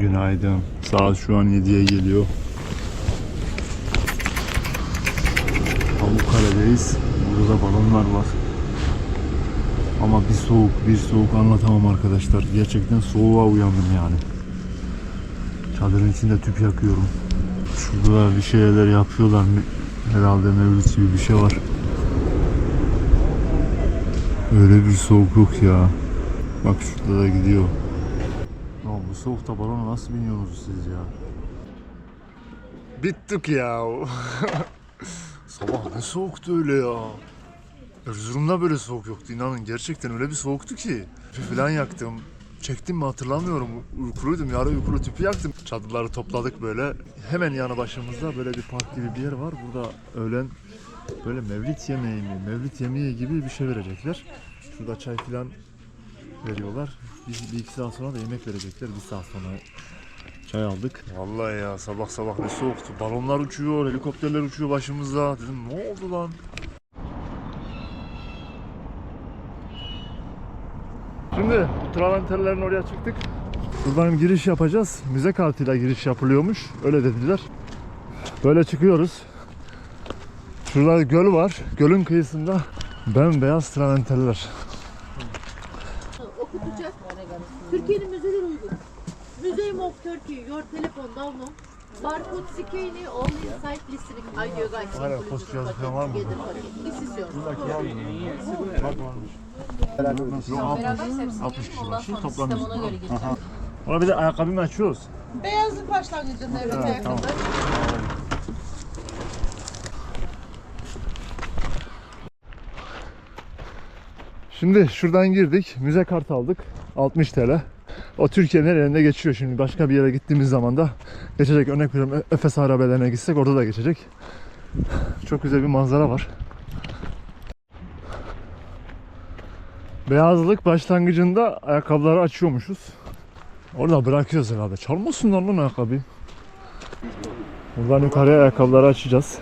Günaydın. Saat şu an 7'ye geliyor. Pamukkale'deyiz. Burada balonlar var. Ama bir soğuk, bir soğuk anlatamam arkadaşlar. Gerçekten soğuğa uyandım yani. Çadırın içinde tüp yakıyorum. Şurada bir şeyler yapıyorlar. Herhalde mevlüt gibi bir şey var. Öyle bir soğuk yok ya. Bak şurada da gidiyor. Soğukta balona nasıl biniyorsunuz siz ya? Bittik ya. Sabah ne soğuktu öyle ya. Erzurum'da böyle soğuk yoktu inanın. Gerçekten öyle bir soğuktu ki. Falan yaktım. Çektim mi hatırlamıyorum. Uykuluydum. Yarı uykulu tüpü yaktım. Çadırları topladık böyle. Hemen yanı başımızda böyle bir park gibi bir yer var. Burada öğlen böyle mevlit yemeği mi, mevlit yemeği gibi bir şey verecekler. Şurada çay falan veriyorlar. Biz bir iki saat sonra da yemek verecekler. Bir saat sonra çay aldık. Vallahi ya sabah sabah ne soğuktu. Balonlar uçuyor, helikopterler uçuyor başımızda. Dedim ne oldu lan? Şimdi traventerlerin oraya çıktık. Buradan giriş yapacağız. Müze kartıyla giriş yapılıyormuş. Öyle dediler. Böyle çıkıyoruz. Şurada göl var. Gölün kıyısında bembeyaz traventerler. Türkiye'nin müzeleri uygun. Museum of Turkey, your telephone download. Barcode scanning, all inside listening audio guys. Aynen, post cihazı falan var mı. This is yours. Yok, 60 kişi var. Şimdi. Ona bir de ayakkabımı açıyoruz. Beyazlık başlangıcında evet Evet, tamam. Şimdi şuradan girdik. Müze kart aldık. 60 TL. O Türkiye'nin her yerinde geçiyor şimdi. Başka bir yere gittiğimiz zaman da geçecek. Örnek veriyorum Efes Harabelerine gitsek orada da geçecek. Çok güzel bir manzara var. Beyazlık başlangıcında ayakkabıları açıyormuşuz. Orada bırakıyoruz herhalde. Çalmasınlar lan ayakkabıyı. Buradan yukarıya ayakkabıları açacağız.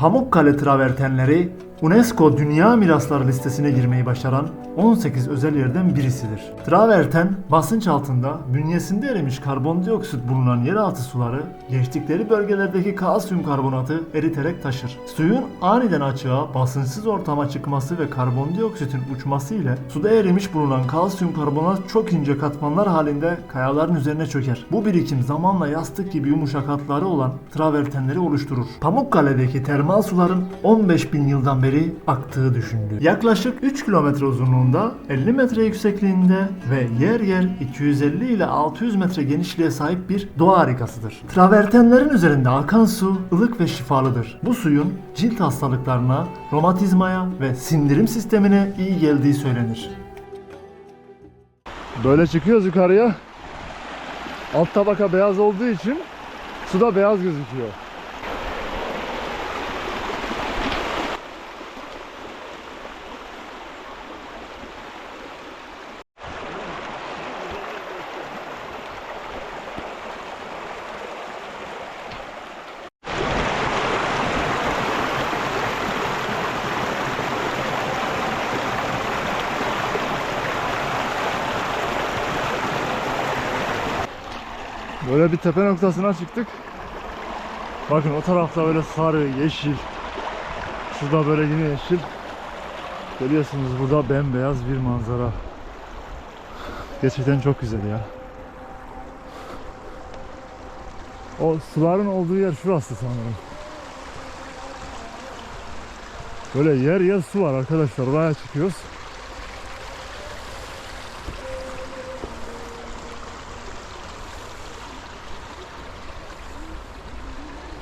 Pamukkale travertenleri UNESCO Dünya Mirasları listesine girmeyi başaran 18 özel yerden birisidir. Traverten basınç altında bünyesinde erimiş karbondioksit bulunan yeraltı suları geçtikleri bölgelerdeki kalsiyum karbonatı eriterek taşır. Suyun aniden açığa basınçsız ortama çıkması ve karbondioksitin uçması ile suda erimiş bulunan kalsiyum karbonat çok ince katmanlar halinde kayaların üzerine çöker. Bu birikim zamanla yastık gibi yumuşak hatları olan travertenleri oluşturur. Pamukkale'deki termal suların 15 bin yıldan beri aktığı düşünülür. Yaklaşık 3 kilometre uzunluğunda, 50 metre yüksekliğinde ve yer yer 250 ile 600 metre genişliğe sahip bir doğa harikasıdır. Travertenlerin üzerinde akan su ılık ve şifalıdır. Bu suyun cilt hastalıklarına, romatizmaya ve sindirim sistemine iyi geldiği söylenir. Böyle çıkıyoruz yukarıya. Alt tabaka beyaz olduğu için su da beyaz gözüküyor. Böyle bir tepe noktasına çıktık. Bakın o tarafta böyle sarı, yeşil. Şurada böyle yine yeşil. Görüyorsunuz burada bembeyaz bir manzara. Gerçekten çok güzel ya. O suların olduğu yer şurası sanırım. Böyle yer yer su var arkadaşlar. Oraya çıkıyoruz.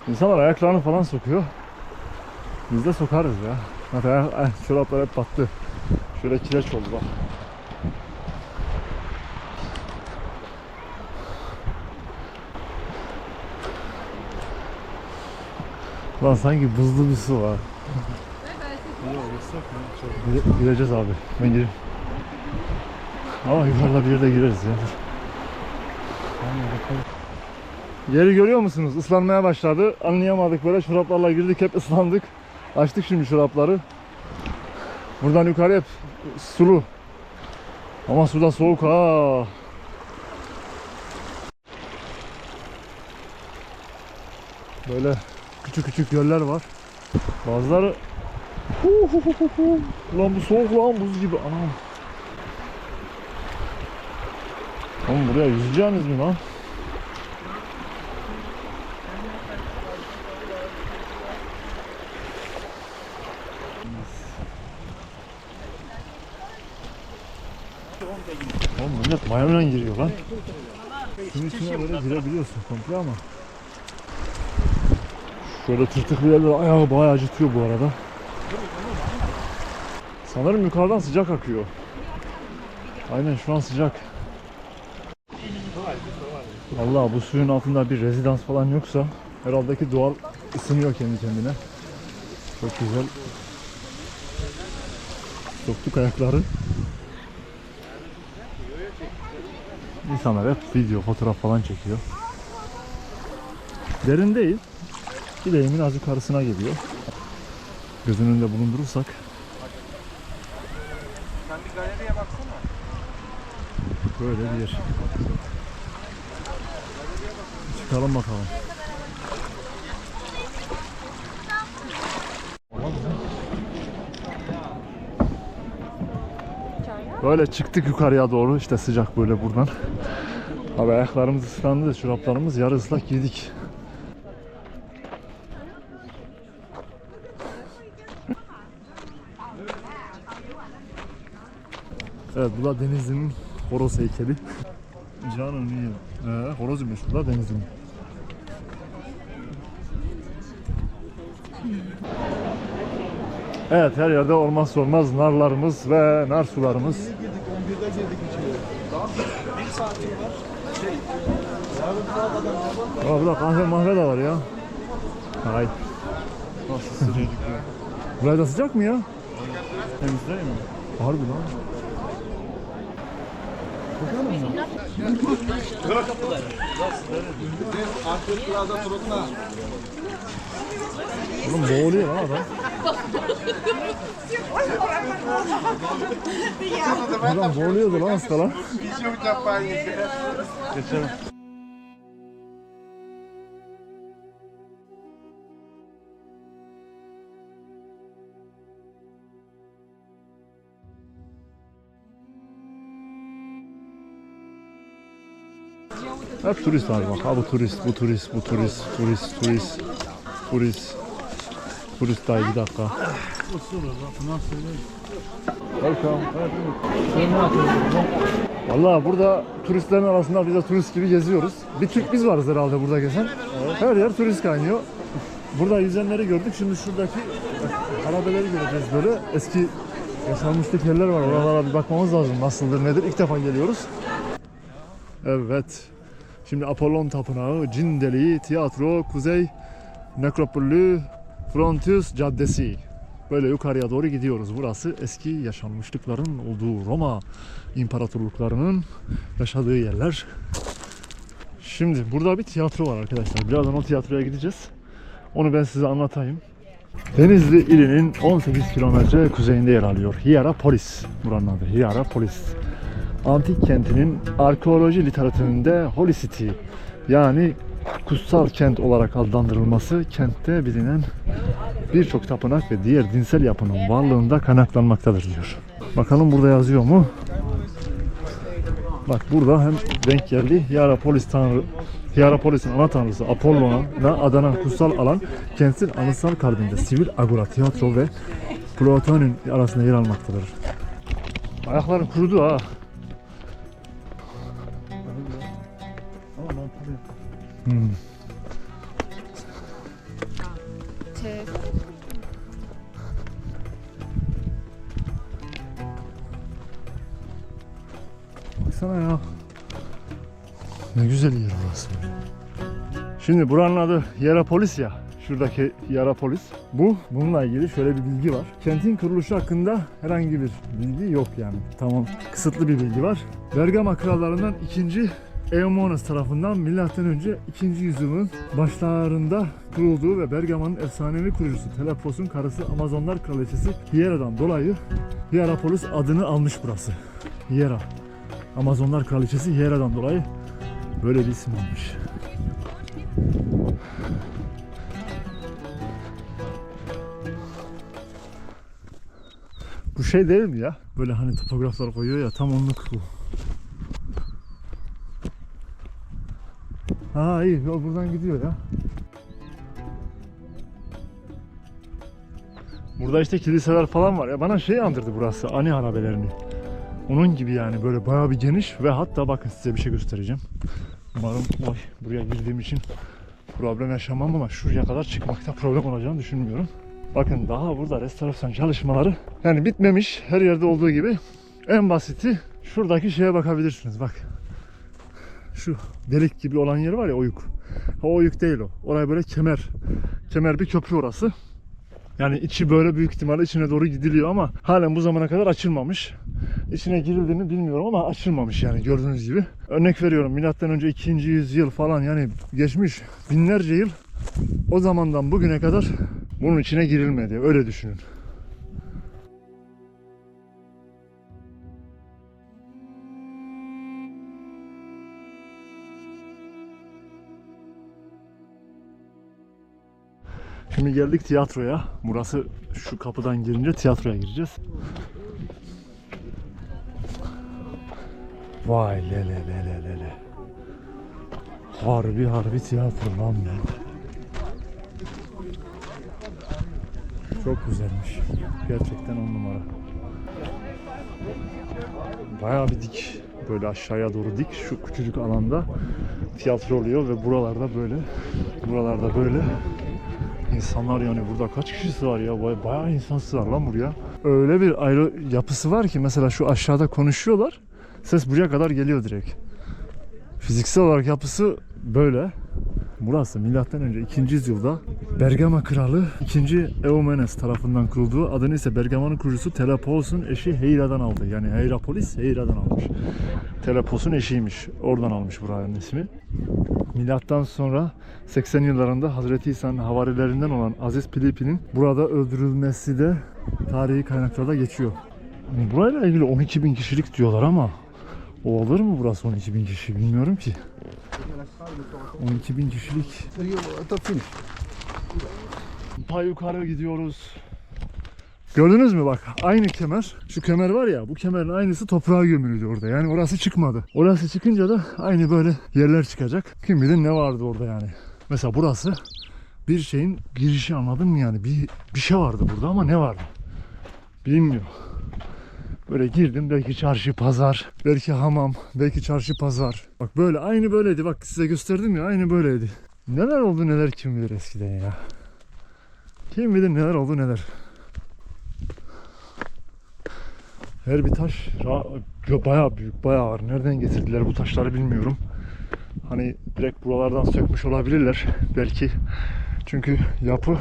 İnsanlar ayaklarını falan sokuyor. Biz de sokarız ya. Ay, çoraplar hep battı. Şöyle kireç oldu bak. Lan sanki buzlu bir su var. Gire- gireceğiz abi. Ben gireyim. Ama yukarıda bir yerde gireriz ya. Yeri görüyor musunuz? Islanmaya başladı. Anlayamadık böyle çoraplarla girdik hep ıslandık. Açtık şimdi çorapları. Buradan yukarı hep sulu. Ama suda soğuk ha. Böyle küçük küçük göller var. Bazıları. Lan bu soğuk lan buz gibi. Anam. Oğlum buraya yüzeceğiniz mi lan? Mayonla giriyor lan. Suyun içine böyle girebiliyorsun komple ama. Şöyle tırtık bir yerler ayağı bayağı acıtıyor bu arada. Sanırım yukarıdan sıcak akıyor. Aynen şu an sıcak. Allah bu suyun altında bir rezidans falan yoksa herhalde ki doğal ısınıyor kendi kendine. Çok güzel. Soktuk ayakları. İnsanlar hep video, fotoğraf falan çekiyor. Derin değil. Bileğimin az yukarısına geliyor. Göz önünde bulundurursak. Sen bir galeriye baksana. Böyle bir yer. Çıkalım bakalım. Böyle çıktık yukarıya doğru işte sıcak böyle buradan. Abi ayaklarımız ıslandı, çoraplarımız yarı ıslak giydik. Evet bu da Denizli'nin horoz heykeli. Canım iyi. Ee, horoz meşhur da Denizli'nin. Evet her yerde olmazsa olmaz narlarımız ve nar sularımız. Girdik 11'de girdik içeri. Daha bir, saatim var. Aa, burada kahve mahve de var ya. Hay. Nasıl sıcacık ya. Buraya da sıcak mı ya? Temizleyeyim mi? Harbi lan. Oğlum boğuluyor lan adam. adam boğuluyordu lan hasta lan. Geçelim. Hep turist var bak. Ha bu turist, bu turist, bu turist, turist, turist, turist. Turist dayı bir dakika. Welcome. Valla burada turistlerin arasında biz de turist gibi geziyoruz. Bir Türk biz varız herhalde burada gezen. Her yer turist kaynıyor. Burada yüzenleri gördük. Şimdi şuradaki arabeleri göreceğiz böyle. Eski yaşanmışlık yerler var. Oralara bir bakmamız lazım. Nasıldır nedir? İlk defa geliyoruz. Evet. Şimdi Apollon Tapınağı, Cin Deliği, Tiyatro, Kuzey, Nekropolü, Frontius Caddesi. Böyle yukarıya doğru gidiyoruz. Burası eski yaşanmışlıkların olduğu Roma imparatorluklarının yaşadığı yerler. Şimdi burada bir tiyatro var arkadaşlar. Birazdan o tiyatroya gideceğiz. Onu ben size anlatayım. Denizli ilinin 18 kilometre kuzeyinde yer alıyor. Hierapolis buranın adı. Hierapolis. Antik kentinin arkeoloji literatüründe Holy City yani kutsal kent olarak adlandırılması kentte bilinen birçok tapınak ve diğer dinsel yapının varlığında kaynaklanmaktadır diyor. Bakalım burada yazıyor mu? Bak burada hem denk geldi. Hierapolis tanrı Hierapolis'in ana tanrısı Apollon'a adanan kutsal alan kentin anıtsal kalbinde sivil agora, tiyatro ve Platon'un arasında yer almaktadır. Ayakların kurudu ha. Hmm. Baksana ya. Ne güzel yer burası. Şimdi buranın adı Hierapolis ya. Şuradaki Hierapolis. Bu, bununla ilgili şöyle bir bilgi var. Kentin kuruluşu hakkında herhangi bir bilgi yok yani. Tamam, kısıtlı bir bilgi var. Bergama krallarından ikinci Eomonas tarafından milattan önce 2. yüzyılın başlarında kurulduğu ve Bergama'nın efsanevi kurucusu Telepos'un karısı Amazonlar Kraliçesi Hiera'dan dolayı Hierapolis adını almış burası. Hiera. Amazonlar Kraliçesi Hiera'dan dolayı böyle bir isim almış. Bu şey değil mi ya? Böyle hani topograflar koyuyor ya tam onluk bu. Ha iyi yol buradan gidiyor ya. Burada işte kiliseler falan var ya bana şey andırdı burası ani harabelerini. Onun gibi yani böyle bayağı bir geniş ve hatta bakın size bir şey göstereceğim. Umarım oy, buraya girdiğim için problem yaşamam ama şuraya kadar çıkmakta problem olacağını düşünmüyorum. Bakın daha burada restorasyon çalışmaları yani bitmemiş her yerde olduğu gibi en basiti şuradaki şeye bakabilirsiniz bak. Şu delik gibi olan yer var ya oyuk. O oyuk değil o. Oraya böyle kemer. Kemer bir köprü orası. Yani içi böyle büyük ihtimalle içine doğru gidiliyor ama halen bu zamana kadar açılmamış. İçine girildiğini bilmiyorum ama açılmamış yani gördüğünüz gibi. Örnek veriyorum milattan önce 2. yüzyıl falan yani geçmiş binlerce yıl o zamandan bugüne kadar bunun içine girilmedi. Öyle düşünün. Şimdi geldik tiyatroya. Burası şu kapıdan girince tiyatroya gireceğiz. Vay le le le le le le. Harbi harbi tiyatro lan bu. Çok güzelmiş. Gerçekten on numara. Bayağı bir dik. Böyle aşağıya doğru dik. Şu küçücük alanda tiyatro oluyor ve buralarda böyle buralarda böyle İnsanlar yani burada kaç kişisi var ya? Baya- Bayağı insan sığar lan buraya. Öyle bir ayrı yapısı var ki mesela şu aşağıda konuşuyorlar. Ses buraya kadar geliyor direkt. Fiziksel olarak yapısı böyle. Burası milattan önce 2. yüzyılda Bergama kralı 2. Eumenes tarafından kurulduğu adını ise Bergama'nın kurucusu Telepos'un eşi Heira'dan aldı. Yani Hierapolis Heira'dan almış. Telepos'un eşiymiş. Oradan almış buranın ismi. Milattan sonra 80 yıllarında Hazreti İsa'nın havarilerinden olan Aziz Filipi'nin burada öldürülmesi de tarihi kaynaklarda geçiyor. Burayla ilgili 12 bin kişilik diyorlar ama o olur mu burası 12 bin kişi bilmiyorum ki. 12 bin kişilik. Ta yukarı gidiyoruz. Gördünüz mü bak aynı kemer şu kemer var ya bu kemerin aynısı toprağa gömülüydü orada yani orası çıkmadı. Orası çıkınca da aynı böyle yerler çıkacak. Kim bilir ne vardı orada yani. Mesela burası bir şeyin girişi anladın mı yani bir, bir şey vardı burada ama ne vardı bilmiyorum. Böyle girdim belki çarşı pazar, belki hamam, belki çarşı pazar. Bak böyle aynı böyleydi bak size gösterdim ya aynı böyleydi. Neler oldu neler kim bilir eskiden ya. Kim bilir neler oldu neler. Her bir taş bayağı büyük, bayağı ağır. Nereden getirdiler bu taşları bilmiyorum. Hani direkt buralardan sökmüş olabilirler belki. Çünkü yapı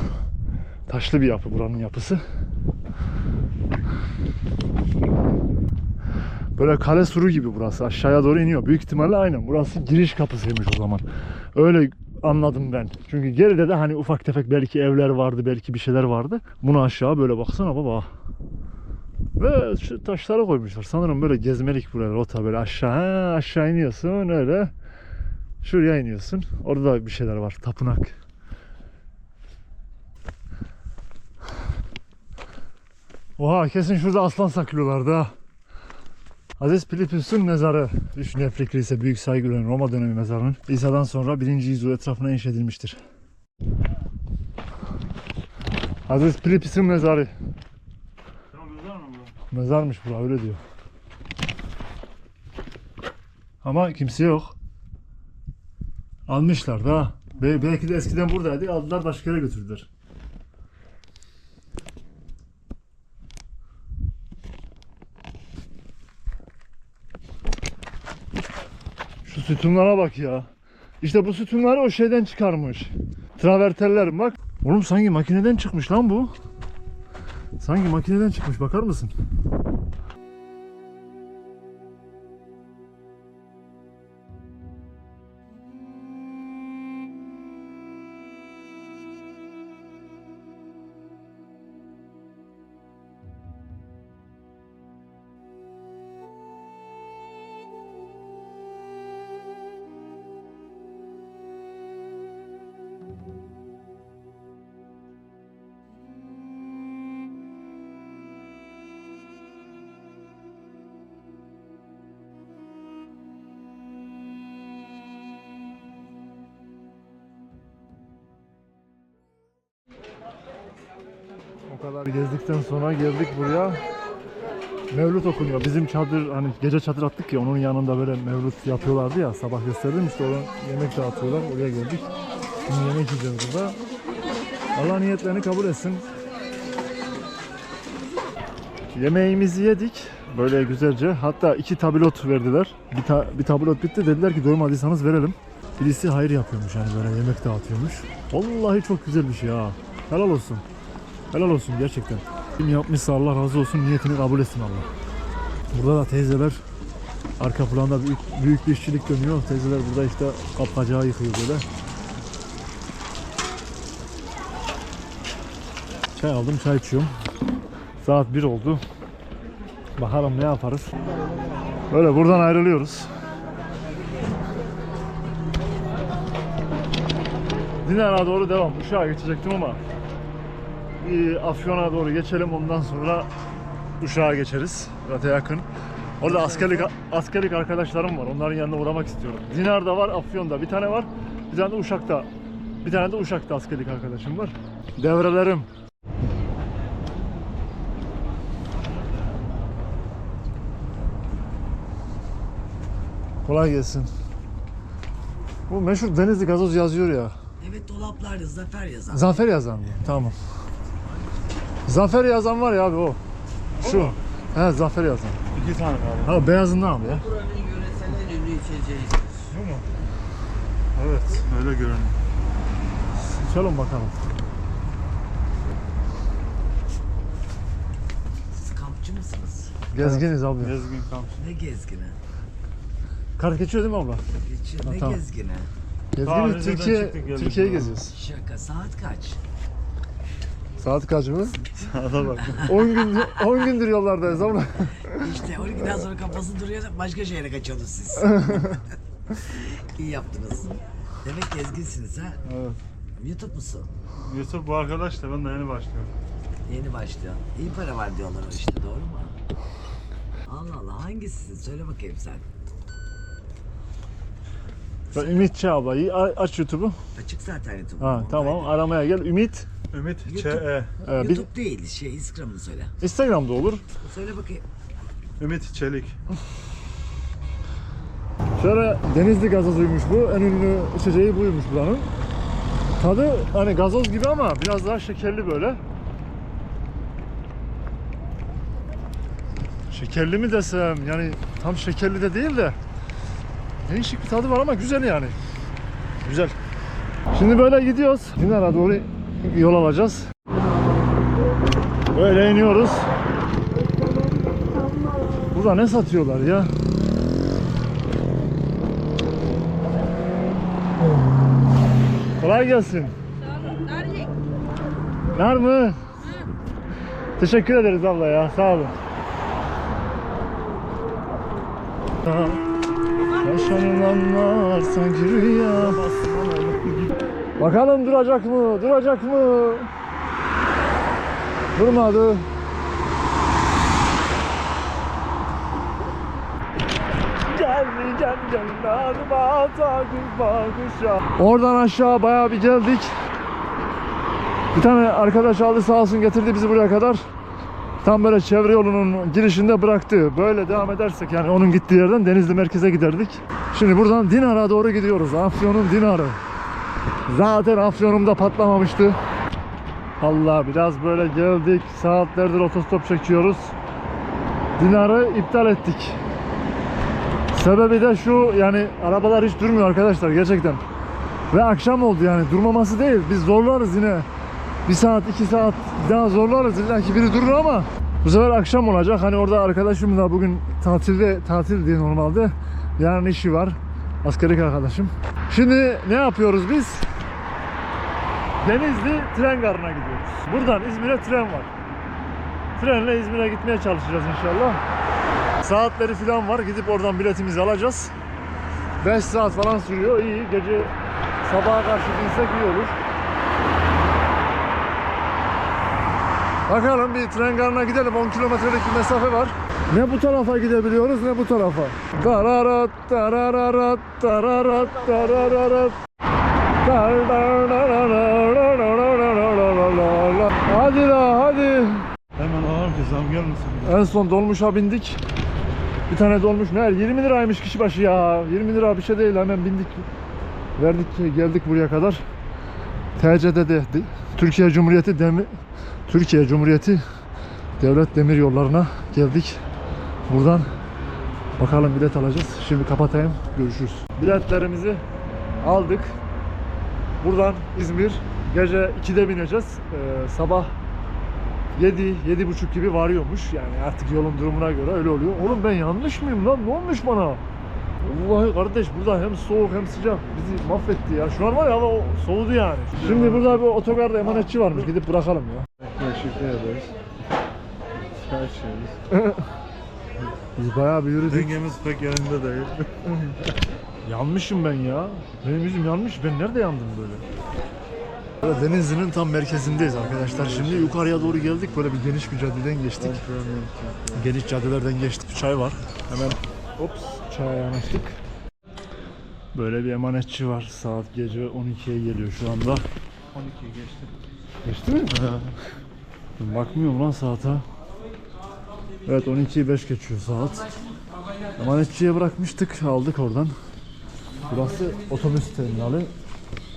taşlı bir yapı buranın yapısı. Böyle kale suru gibi burası. Aşağıya doğru iniyor. Büyük ihtimalle aynen. Burası giriş kapısıymış o zaman. Öyle anladım ben. Çünkü geride de hani ufak tefek belki evler vardı, belki bir şeyler vardı. Bunu aşağı böyle baksana baba. Ve şu taşları koymuşlar. Sanırım böyle gezmelik buralar. Rota böyle aşağı aşağı iniyorsun öyle. Şuraya iniyorsun. Orada da bir şeyler var. Tapınak. Oha kesin şurada aslan saklıyorlardı ha. Aziz Filipus'un mezarı. Nefli kilise büyük saygı gören Roma dönemi mezarının İsa'dan sonra 1. yüzyıl etrafına inşedilmiştir. Aziz Filipus'un mezarı. Mezarmış bura öyle diyor. Ama kimse yok. Almışlar da. Be- belki de eskiden buradaydı. Aldılar başka yere götürdüler. Şu sütunlara bak ya. İşte bu sütunları o şeyden çıkarmış. Traverteller bak. Oğlum sanki makineden çıkmış lan bu. Sanki makineden çıkmış bakar mısın? Kadar gezdikten sonra geldik buraya. Mevlüt okunuyor. Bizim çadır hani gece çadır attık ya onun yanında böyle mevlüt yapıyorlardı ya sabah gösterdim işte oradan yemek dağıtıyorlar oraya geldik. Şimdi yemek yiyeceğiz burada. Allah niyetlerini kabul etsin. Yemeğimizi yedik böyle güzelce. Hatta iki tabulot verdiler. Bir, ta- bir tabulot bitti dediler ki doymadıysanız verelim. Birisi hayır yapıyormuş hani böyle yemek dağıtıyormuş. Vallahi çok güzel bir şey ha. Helal olsun. Helal olsun gerçekten. Kim yapmışsa Allah razı olsun niyetini kabul etsin Allah. Burada da teyzeler arka planda büyük, büyük bir işçilik dönüyor. Teyzeler burada işte kapkacağı yıkıyor böyle. Çay aldım çay içiyorum. Saat 1 oldu. Bakalım ne yaparız. Böyle buradan ayrılıyoruz. Dinar'a doğru devam. Uşağa geçecektim ama Afyon'a doğru geçelim ondan sonra Uşak'a geçeriz. Zaten yakın. Orada askerlik askerlik arkadaşlarım var. Onların yanına uğramak istiyorum. Dinar'da var, Afyon'da bir tane var. Bir tane de Uşak'ta. Bir tane de Uşak'ta askerlik arkadaşım var. Devrelerim. Kolay gelsin. Bu meşhur Denizli gazoz yazıyor ya. Evet dolaplarda zafer yazan. Zafer yazan mı? Tamam. Zafer yazan var ya abi o. Şu. He Zafer yazan. İki tane kaldı. Ha beyazından abi ya. Buranın yöresel en ünlü içeceği. Bu mu? Evet öyle görünüyor. Çalın bakalım. Siz kampçı mısınız? Gezginiz abi. Gezgin kamp. Ne gezgini? Kart geçiyor değil mi abla? Geçiyor. Ha, Ne tamam. gezgini? Rize'den Türkiye, Türkiye'yi geziyoruz. Şaka saat kaç? Saat kaç mı? Sağda bak. 10 gündür, 10 gündür yollardayız abla. İşte 12'den sonra kafası duruyor da başka şehre kaçıyorsunuz siz. İyi yaptınız. Demek gezginsiniz ha? Evet. YouTube musun? Yusuf bu arkadaş da ben de yeni başlıyorum. Yeni başlıyor. İyi para var diyorlar işte doğru mu? Allah Allah hangisisin? Söyle bakayım sen. Ben Ümitçi abla. İyi, a- Aç YouTube'u. Açık zaten YouTube. Ha tamam aramaya gel. Ümit. Ümit YouTube. Ç.E. e, bir, YouTube değil şey Instagram'ını söyle. Instagram'da olur. Söyle bakayım. Ümit Çelik. Şöyle Denizli gazozuymuş bu. En ünlü içeceği buymuş buranın. Tadı hani gazoz gibi ama biraz daha şekerli böyle. Şekerli mi desem yani tam şekerli de değil de değişik bir tadı var ama güzel yani. Güzel. Şimdi böyle gidiyoruz. Dinar'a doğru yol alacağız. Böyle iniyoruz. Burada ne satıyorlar ya? Kolay gelsin. Nar mı? Teşekkür ederiz abla ya. Sağ olun. Yaşanılanlar sanki rüya. Bakalım duracak mı? Duracak mı? Durmadı. Oradan aşağı bayağı bir geldik. Bir tane arkadaş aldı sağ olsun getirdi bizi buraya kadar. Tam böyle çevre yolunun girişinde bıraktı. Böyle devam edersek yani onun gittiği yerden Denizli merkeze giderdik. Şimdi buradan Dinar'a doğru gidiyoruz. Afyon'un Dinar'ı. Zaten Afyon'umda patlamamıştı. Allah biraz böyle geldik. Saatlerdir otostop çekiyoruz. Dinar'ı iptal ettik. Sebebi de şu yani arabalar hiç durmuyor arkadaşlar gerçekten. Ve akşam oldu yani durmaması değil. Biz zorlarız yine. Bir saat iki saat daha zorlarız. İlla ki biri durur ama bu sefer akşam olacak. Hani orada arkadaşım da bugün tatilde tatil diye normalde. Yarın işi var. Askerlik arkadaşım. Şimdi ne yapıyoruz biz? Denizli tren garına gidiyoruz. Buradan İzmir'e tren var. Trenle İzmir'e gitmeye çalışacağız inşallah. Saatleri falan var. Gidip oradan biletimizi alacağız. 5 saat falan sürüyor. İyi. Gece sabaha karşı binsek iyi olur. Bakalım bir tren garına gidelim. 10 kilometrelik bir mesafe var. Ne bu tarafa gidebiliyoruz ne bu tarafa. Dararat, dararat, dararat, dararat. Hadi la hadi. zam gelmesin. En son dolmuşa bindik. Bir tane dolmuş ne? 20 liraymış kişi başı ya. 20 lira bir şey değil hemen bindik. Verdik geldik buraya kadar. TC'de de de- Türkiye Cumhuriyeti Demir Türkiye Cumhuriyeti Devlet Demir Yolları'na geldik. Buradan bakalım bilet alacağız. Şimdi kapatayım. Görüşürüz. Biletlerimizi aldık. Buradan İzmir gece 2'de bineceğiz. Ee, sabah 7 7 buçuk gibi varıyormuş. Yani artık yolun durumuna göre öyle oluyor. Oğlum ben yanlış mıyım lan? Ne olmuş bana? Vallahi kardeş burada hem soğuk hem sıcak bizi mahvetti ya. Şu an var ya hava o- soğudu yani. Şimdi burada bir otogarda emanetçi varmış. Gidip bırakalım ya. Teşekkür ederiz. İçiyoruz. Biz bayağı bir yürüdük. Dengemiz pek yerinde değil. Yanmışım ben ya. Benim yüzüm yanmış. Ben nerede yandım böyle? Denizli'nin tam merkezindeyiz arkadaşlar. Şimdi yukarıya doğru geldik. Böyle bir geniş bir caddeden geçtik. Geniş caddelerden geçtik. Çay var. Hemen ops çaya yanaştık. Böyle bir emanetçi var. Saat gece 12'ye geliyor şu anda. 12 geçti. Geçti mi? Bakmıyorum lan saate. Evet 12'yi 5 geçiyor saat. Emanetçiye bırakmıştık. Aldık oradan. Burası otobüs terminali.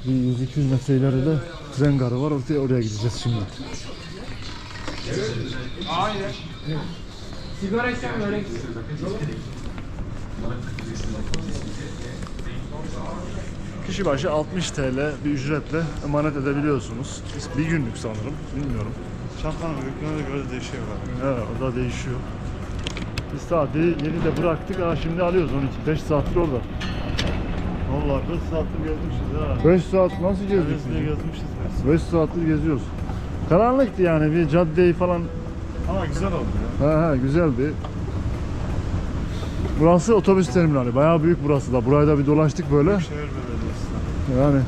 Bir 100-200 metre ileride tren garı var. Oraya, oraya gideceğiz şimdi. Kişi başı 60 TL bir ücretle emanet edebiliyorsunuz. Bir günlük sanırım. Bilmiyorum. Çantanın büyüklüğüne göre değişiyor var. Evet o da değişiyor. Biz saat 7'de bıraktık. Ha şimdi alıyoruz 12. 5 saattir orada. Vallahi 5 saattir gezmişiz ha. 5 saat nasıl gezdik? Denizli'ye gezmişiz biz. 5 saattir geziyoruz. Karanlıktı yani bir caddeyi falan. Ama güzel oldu ya. Ha ha güzeldi. Burası otobüs terminali. Bayağı büyük burası da. Burayı da bir dolaştık böyle. Şehir Belediyesi. Yani